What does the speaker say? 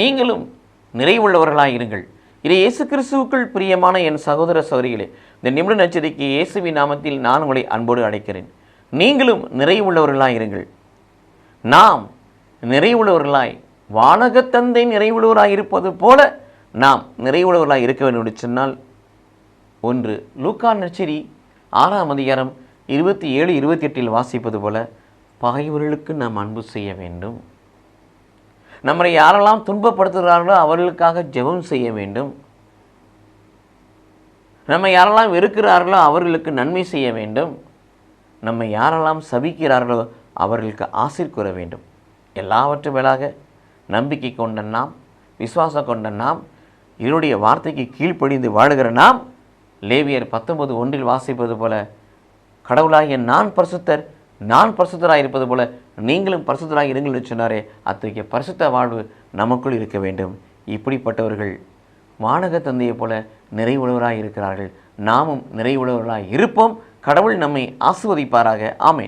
நீங்களும் நிறைவுள்ளவர்களாக இருங்கள். இதை இயேசு கிறிஸ்துவுக்குள் பிரியமான என் சகோதர சகோதரிகளே இந்த நிமிட நச்சரிக்கை இயேசுவின் நாமத்தில் நான் உங்களை அன்போடு அழைக்கிறேன். நீங்களும் நிறைவுள்ளவர்களாய் இருங்கள். நாம் நிறைவுள்ளவர்களாய் வானகத்தந்தை நிறைவுள்ளவராய் இருப்பது போல நாம் நிறைவுள்ளவர்களாய் இருக்க வேண்டும் சொன்னால் ஒன்று லூக்கா நச்சரி ஆறாம் அதிகாரம் இருபத்தி ஏழு இருபத்தி எட்டில் வாசிப்பது போல பகைவர்களுக்கு நாம் அன்பு செய்ய வேண்டும். நம்மை யாரெல்லாம் துன்பப்படுத்துகிறார்களோ அவர்களுக்காக ஜெபம் செய்ய வேண்டும். நம்மை யாரெல்லாம் வெறுக்கிறார்களோ அவர்களுக்கு நன்மை செய்ய வேண்டும். நம்மை யாரெல்லாம் சபிக்கிறார்களோ அவர்களுக்கு ஆசிர் கூற வேண்டும். எல்லாவற்றும் மேலாக நம்பிக்கை கொண்ட நாம் விசுவாசம் கொண்ட நாம் இதனுடைய வார்த்தைக்கு கீழ்ப்படிந்து வாழுகிற நாம் லேவியர் பத்தொன்பது ஒன்றில் வாசிப்பது போல கடவுளாகிய நான் பரிசுத்தர் நான் பரிசுத்தராக இருப்பது போல நீங்களும் பரிசுத்தராக இருங்கள் என்று சொன்னாரே அத்தகைய பரிசுத்த வாழ்வு நமக்குள் இருக்க வேண்டும். இப்படிப்பட்டவர்கள் வானக தந்தையைப் போல நிறைவுள்ளவராக இருக்கிறார்கள். நாமும் நிறைவுள்ளவர்களாக இருப்போம். கடவுள் நம்மை ஆசுவதிப்பாராக ஆமென்.